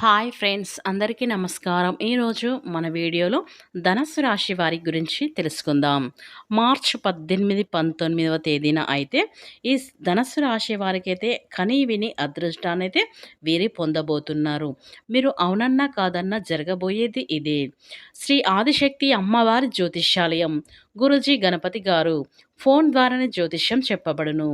Hi friends అందరికీ నమస్కారం. ఈరోజు మన వీడియోలో ధనస్సు రాశి వారి గురించి తెలుసుకుందాం. మార్చ్ పద్దెనిమిది పంతొమ్మిదవ తేదీన అయితే ఈ ధనస్సు రాశి వారికి అయితే కనీ విని అదృష్టాన్ని అయితే వీరి పొందబోతున్నారు. మీరు అవునన్నా కాదన్నా జరగబోయేది ఇదే. శ్రీ ఆదిశక్తి అమ్మవారి జ్యోతిష్యాలయం. గురుజీ గణపతి గారు ఫోన్ ద్వారానే జ్యోతిష్యం చెప్పబడును.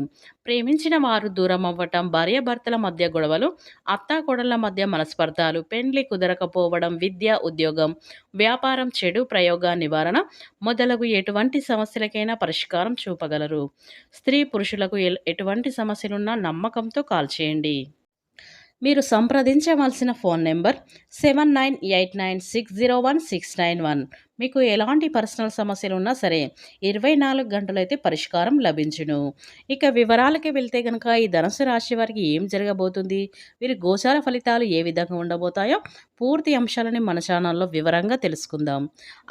ప్రేమించిన వారు దూరం అవ్వటం భార్యాభర్తల మధ్య గొడవలు అత్తాకోడళ్ళ మధ్య మనస్పర్ధాలు పెండ్లి కుదరకపోవడం విద్య ఉద్యోగం వ్యాపారం చెడు ప్రయోగ నివారణ మొదలగు ఎటువంటి సమస్యలకైనా పరిష్కారం చూపగలరు. స్త్రీ పురుషులకు ఎటువంటి సమస్యలున్నా నమ్మకంతో కాల్ చేయండి. మీరు సంప్రదించవలసిన phone number seven nine eight nine six zero one six nine one. మీకు ఎలాంటి పర్సనల్ సమస్యలు ఉన్నా సరే ఇరవై నాలుగు గంటలైతే పరిష్కారం లభించును. ఇక వివరాలకి వెళ్తే కనుక ఈ ధనుసు రాశి వారికి ఏం జరగబోతుంది? వీరి గోచార ఫలితాలు ఏ విధంగా ఉండబోతాయో పూర్తి అంశాలని మన ఛానల్లో వివరంగా తెలుసుకుందాం.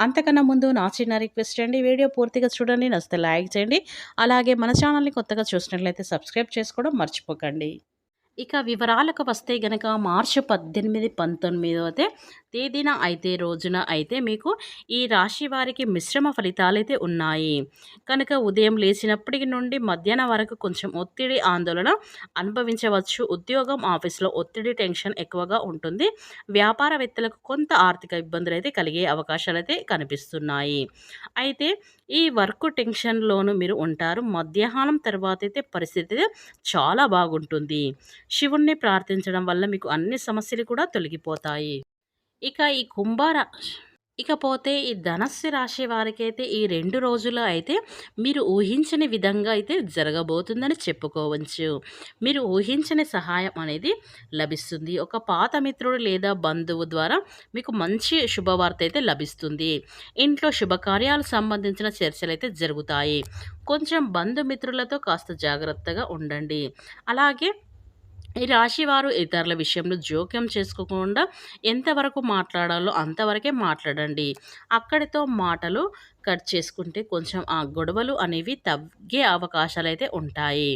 అంతకన్నా ముందు నా చిన్న రిక్వెస్ట్ అండి వీడియో పూర్తిగా చూడండి నచ్చితే లైక్ చేయండి. అలాగే మన ఛానల్ని కొత్తగా చూసినట్లయితే సబ్స్క్రైబ్ చేసుకోవడం మర్చిపోకండి. ఇక వివరాలకు వస్తే గనక మార్చి పద్దెనిమిది పంతొమ్మిదవ తేదీన అయితే రోజున అయితే మీకు ఈ రాశి వారికి మిశ్రమ ఫలితాలు అయితే ఉన్నాయి. కనుక ఉదయం లేచినప్పటికి నుండి మధ్యాహ్నం వరకు కొంచెం ఒత్తిడి ఆందోళన అనుభవించవచ్చు. ఉద్యోగం ఆఫీస్లో ఒత్తిడి టెన్షన్ ఎక్కువగా ఉంటుంది. వ్యాపారవేత్తలకు కొంత ఆర్థిక ఇబ్బందులు అయితే కలిగే అవకాశాలు అయితే కనిపిస్తున్నాయి. అయితే ఈ వర్క్ టెన్షన్లోనూ మీరు ఉంటారు. మధ్యాహ్నం తర్వాత అయితే పరిస్థితి చాలా బాగుంటుంది. శివుణ్ణి ప్రార్థించడం వల్ల మీకు అన్ని సమస్యలు కూడా తొలగిపోతాయి. ఇక ఈ కుంభార ఇకపోతే ఈ ధనస్సు రాశి వారికైతే ఈ రెండు రోజులు అయితే మీరు ఊహించని విధంగా అయితే జరగబోతుందని చెప్పుకోవచ్చు. మీరు ఊహించని సహాయం అనేది లభిస్తుంది. ఒక పాత మిత్రుడు లేదా బంధువు ద్వారా మీకు మంచి శుభవార్త అయితే లభిస్తుంది. ఇంట్లో శుభకార్యాలు సంబంధించిన చర్చలు అయితే జరుగుతాయి. కొంచెం బంధుమిత్రులతో కాస్త జాగ్రత్తగా ఉండండి. అలాగే ఈ రాశివారు ఇతరుల విషయంలో జోక్యం చేసుకోకుండా ఎంతవరకు మాట్లాడాలో అంతవరకే మాట్లాడండి. అక్కడితో మాటలు కట్ చేసుకుంటే కొంచెం ఆ గొడవలు అనేవి తగ్గే అవకాశాలు అయితే ఉంటాయి.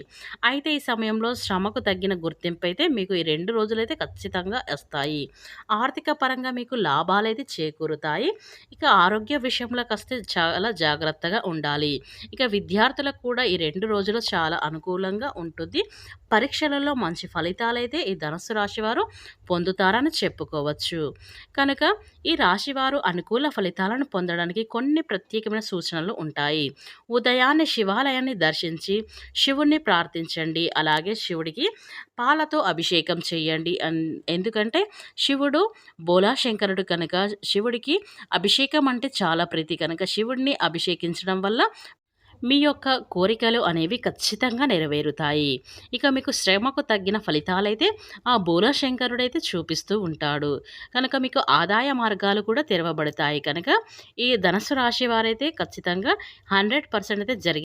అయితే ఈ సమయంలో శ్రమకు తగ్గిన గుర్తింపు అయితే మీకు ఈ రెండు రోజులైతే ఖచ్చితంగా వస్తాయి. ఆర్థిక పరంగా మీకు లాభాలు అయితే చేకూరుతాయి. ఇక ఆరోగ్య విషయంలో వస్తే చాలా జాగ్రత్తగా ఉండాలి. ఇక విద్యార్థులకు కూడా ఈ రెండు రోజులు చాలా అనుకూలంగా ఉంటుంది. పరీక్షలలో మంచి ఫలితాలు అయితే ఈ ధనుసు రాశి వారు పొందుతారని చెప్పుకోవచ్చు. కనుక ఈ రాశివారు అనుకూల ఫలితాలను పొందడానికి కొన్ని ప్రత్యేక ప్రత్యేకమైన సూచనలు ఉంటాయి. ఉదయాన్నే శివాలయాన్ని దర్శించి శివుణ్ణి ప్రార్థించండి. అలాగే శివుడికి పాలతో అభిషేకం చేయండి. ఎందుకంటే శివుడు బోలాశంకరుడు కనుక శివుడికి అభిషేకం అంటే చాలా ప్రీతి. కనుక శివుడిని అభిషేకించడం వల్ల మీ యొక్క కోరికలు అనేవి ఖచ్చితంగా నెరవేరుతాయి. ఇక మీకు శ్రమకు తగ్గిన ఫలితాలైతే ఆ బోలశంకరుడైతే చూపిస్తూ ఉంటాడు. కనుక మీకు ఆదాయ మార్గాలు కూడా తెరవబడతాయి. కనుక ఈ ధనస్సు రాశి వారైతే ఖచ్చితంగా హండ్రెడ్ పర్సెంట్ అయితే జరిగి